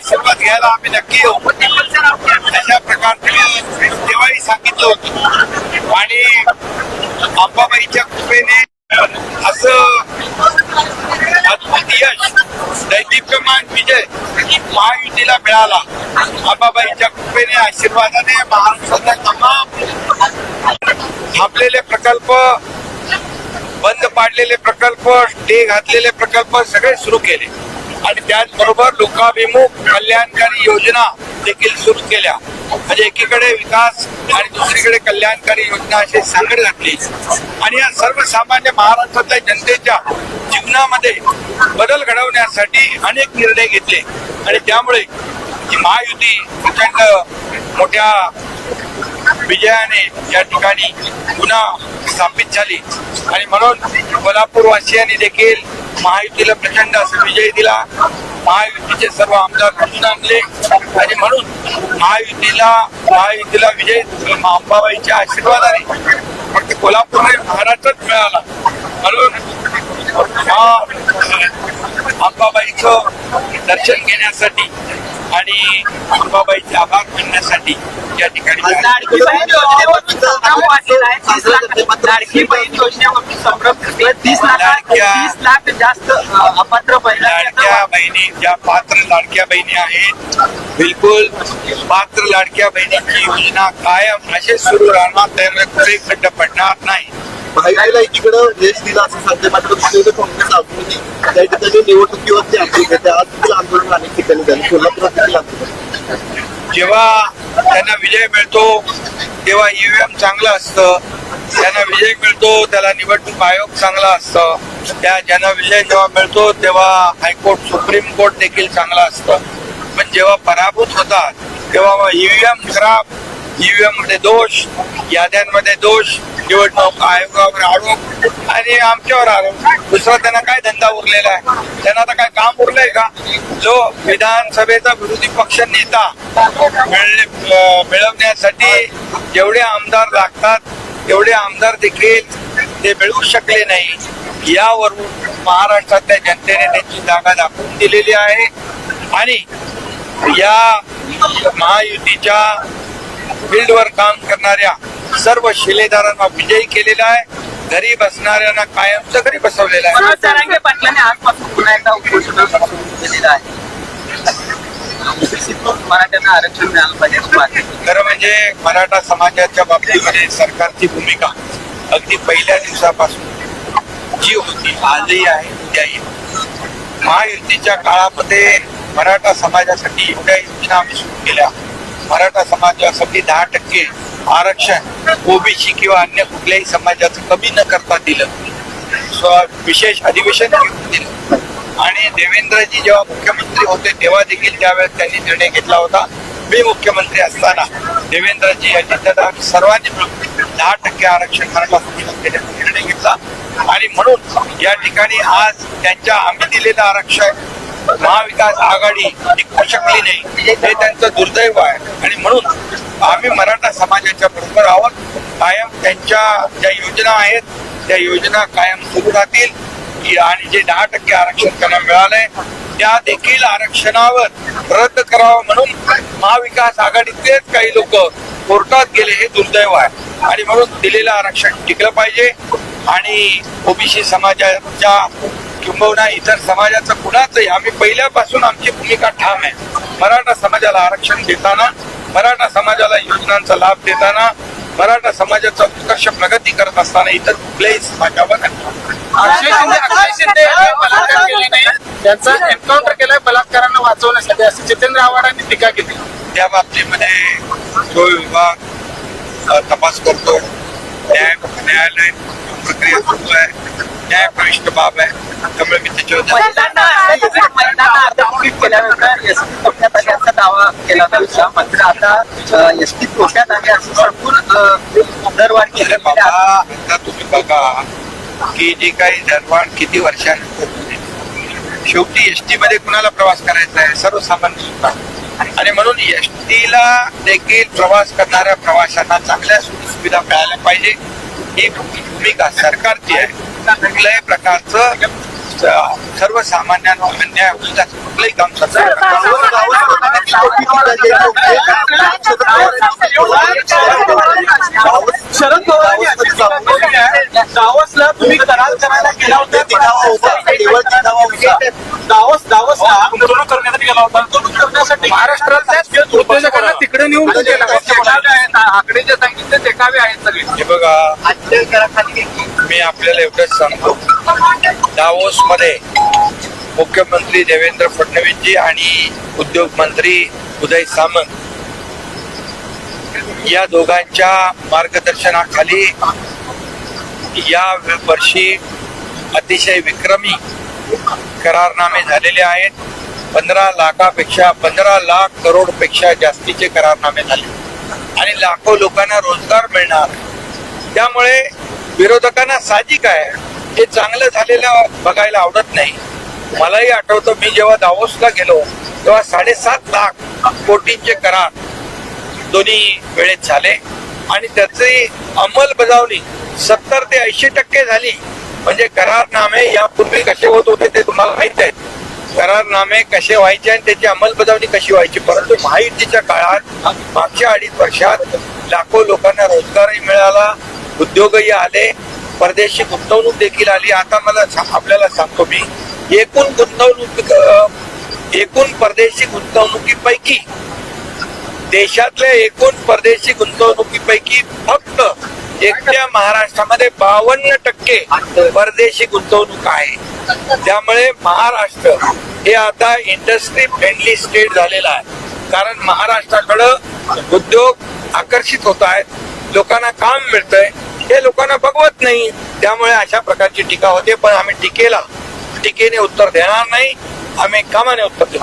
आशीर्वाद घ्यायला आम्ही नक्की येऊ. अशा प्रकारचे दिवाळी तेव्हाही सांगितलं होतं. आणि अंबाबाईच्या कृपेने असं अद्भुत यश दैदिप्यमान विजय महायुतीला मिळाला. अंबाबाईच्या कृपेने आशीर्वादाने महाराष्ट्रातल्या तमाम थांबलेले प्रकल्प बंद पाडलेले प्रकल्प स्टे घातलेले प्रकल्प सगळे सुरू केले. आणि त्याचबरोबर लोकाभिमुख कल्याणकारी योजना देखील सुरू केल्या. म्हणजे एकीकडे विकास आणि दुसरीकडे कल्याणकारी योजना अशी सांगड घातली. आणि या सर्वसामान्य महाराष्ट्रातल्या जनतेच्या जीवनामध्ये बदल घडवण्यासाठी अनेक निर्णय घेतले. आणि त्यामुळे ही महायुती प्रचंड मोठ्या विजयाने या ठिकाणी पुन्हा स्थापित झाली. आणि म्हणून कोल्हापूरवासियांनी देखील महायुतीला प्रचंड असा विजय दिला. महायुतीचे सर्व आमदार निवडून आणले. आणि म्हणून महायुतीला महायुतीला विजय अंबाबाईच्या आशीर्वादाने फक्त कोल्हापूर महाराष्ट्रात मिळाला. म्हणून हा अंबाबाईचं दर्शन घेण्यासाठी आणि अंबाबाईचे आभार मानण्यासाठी या ठिकाणी लाडकी बहीण योजनेवरून संभ्रम वाढलेला आहे तीस लाख लाडकी बहीण योजनेवरून संभ्रम घटले तीस लाख लाडक्या- जास्त अपात्र बहिणी ज्या पात्र लाडक्या बहिणी आहेत बिलकुल पात्र लाडक्या बहिणीची योजना कायम असे सुरू राहणार त्यामुळे कुठेही खड्ड पडणार नाही. महायुतीला एकीकडं यश दिलं असं सांगते मात्र दुसरीकडे काँग्रेस अजूनही त्या ठिकाणी निवडणुकीवरती आंदोलन करते आज आंदोलन अनेक ठिकाणी झालं कोल्हापुरात जेव्हा त्यांना विजय मिळतो तेव्हा ईव्हीएम चांगलं असतं त्यांना विजय मिळतो त्याला निवडणूक आयोग चांगला असतं. त्या ज्यांना विजय जेव्हा मिळतो तेव्हा हायकोर्ट सुप्रीम कोर्ट देखील चांगलं असतं. पण जेव्हा पराभूत होतात तेव्हा ईव्हीएम खराब ईव्हीएममध्ये दोष याद्यांमध्ये दोष निवडणूक आयोगावर आरोप आणि आमच्यावर आरोप. दुसरा त्यांना काय धंदा उरलेला आहे? त्यांना आता काय काम उरलंय का? जो विधानसभेचा विरोधी पक्ष नेता मिळवण्यासाठी जेवढे आमदार लागतात तेवढे आमदार देखील ते मिळवू शकले नाही. यावरून महाराष्ट्रातल्या जनतेने त्यांची जागा दाखवून दिलेली आहे. आणि या महायुतीच्या फील्डवर काम करणाऱ्या सर्व शिलेदारांना विजयी केलेला आहे घरी बसणाऱ्यांना कायमचं घरी बसवलेलं आहे पाटलांनी आजपासून पुन्हा एकदा उपोषण केलेलं आहे मराठ्यांना आरक्षण मिळालं पाहिजे. खरं म्हणजे मराठा समाजाच्या बाबतीमध्ये सरकारची भूमिका अगदी पहिल्या दिवसापासून जी होती आजही आहे उद्याही. महायुतीच्या काळामध्ये मराठा समाजासाठी एवढ्या योजना आम्ही सुरू केल्या मराठा समाजासाठी दहा टक्के आरक्षण ओबीसी किंवा अन्य कुठल्याही समाजाचं कमी न करता दिलं. विशेष अधिवेशन घेऊन दिलं. आणि देवेंद्रजी जेव्हा मुख्यमंत्री होते तेव्हा देखील त्यावेळेस त्यांनी निर्णय घेतला होता. मी मुख्यमंत्री असताना देवेंद्रजी यांनी त्याला सर्वांनी मिळून दहा टक्के आरक्षण मराठा निर्णय घेतला. आणि म्हणून या ठिकाणी आज त्यांच्या आम्ही दिलेलं आरक्षण महाविकास आघाडी टिकवू शकली नाही हे त्यांचं दुर्दैव आहे. आणि म्हणून आम्ही मराठा समाजाच्या बरोबर आहोत. कायम त्यांच्या ज्या योजना आहेत त्या योजना कायम सुरू राहतील. आणि जे दहा टक्के आरक्षण त्यांना मिळालंय त्या देखील आरक्षणावर रद्द करावं म्हणून महाविकास आघाडीतलेच काही लोक कोर्टात गेले हे दुर्दैव आहे. आणि म्हणून दिलेलं आरक्षण टिकलं पाहिजे. आणि ओबीसी समाजाच्या किंबहुना इतर समाजाचं कुणाचंही. आम्ही पहिल्यापासून आमची भूमिका ठाम आहे. मराठा समाजाला आरक्षण देताना मराठा समाजाला योजनांचा लाभ देताना मराठा समाजाचा उत्कर्ष प्रगती करत असताना इतर कुठल्याही समाजावर त्यांचा एन्काउंटर केलाय बलात्कारांना वाचवण्यासाठी. असं जितेंद्र आव्हाडांनी टीका केली. त्या बाबतीमध्ये जो विभाग तपास करतो न्याय न्यायालय प्रक्रिया सुरू आहे न्याय प्रविष्ट बाब आहे? त्यामुळे मी त्याच्यावर दावा केला होता. विश्वा मात्र आता एसटी तोट्यात आली असं सांगून अ, दरवाढ केली अरे बाबा आता तुम्ही बघा की जे काही दरवाढ किती वर्षानंतर झाली. शेवटी एसटी मध्ये कुणाला प्रवास करायचा आहे? सर्वसामान्य लोकांना आणि म्हणून एसटीला देखील प्रवास करणाऱ्या प्रवाशांना चांगल्या सुविधा मिळायला पाहिजे. ही भूमिका सरकारची आहे. कुठल्याही प्रकारचं स- सर्वसामान्यांना अन्याय होईल कुठलंही काम शरद पवारांनी. दावोसला तुम्ही करार करायला गेला होता ते दिखावा होता केवळ दिखावा होता दावोस दावोसला गुंतवणूक करण्यासाठी गेला होता गुंतवणूक करण्यासाठी तिकडे नेऊन आकडे जे सांगितले ते कावे आहेत सगळे. हे बघा मी आपल्याला एवढंच सांगतो. दावोस मध्ये मुख्यमंत्री देवेंद्र फडणवीसजी आणि उद्योग मंत्री उदय सामंत या दोघांच्या मार्गदर्शनाखाली या वर्षी अतिशय विक्रमी करारनामे झालेले आहेत. पंधरा लाखापेक्षा पंधरा लाख करोडपेक्षा जास्तीचे करारनामे झाले. आणि लाखो लोकांना रोजगार मिळणार. त्यामुळे विरोधकांना साहजिक आहे. हे चांगलं झालेलं बघायला आवडत नाही. मलाही आठवतं मी जेव्हा दावोसला गेलो तेव्हा साडेसात लाख कोटींचे करार दोन्ही वेळेत झाले. आणि त्याची अंमलबजावणी सत्तर ते ऐंशी टक्के झाली. म्हणजे करारनामे यापूर्वी कसे होत होते ते तुम्हाला माहीत आहे. करारनामे कसे व्हायचे आणि त्याची अंमलबजावणी कशी व्हायची? परंतु महायुतीच्या काळात मागच्या अडीच वर्षात लाखो लोकांना रोजगारही मिळाला उद्योगही आले परदेशी गुंतवणूक देखील आली. आता मला आपल्याला सांगतो मी एकूण गुंतवणूक एकूण परदेशी गुंतवणुकीपैकी देशातल्या एकूण परदेशी गुंतवणुकीपैकी फक्त एकट्या महाराष्ट्रामध्ये बावन्न टक्के परदेशी गुंतवणूक आहे. त्यामुळे महाराष्ट्र हे आता इंडस्ट्री फ्रेंडली स्टेट झालेला आहे. कारण महाराष्ट्राकडं उद्योग आकर्षित होत आहेत. लोकांना काम मिळतंय. हे लोकांना बघवत नाही. त्यामुळे अशा प्रकारची टीका होते. पण आम्ही टीकेला टीकेने उत्तर देणार नाही. आम्ही कामाने उत्तर देऊ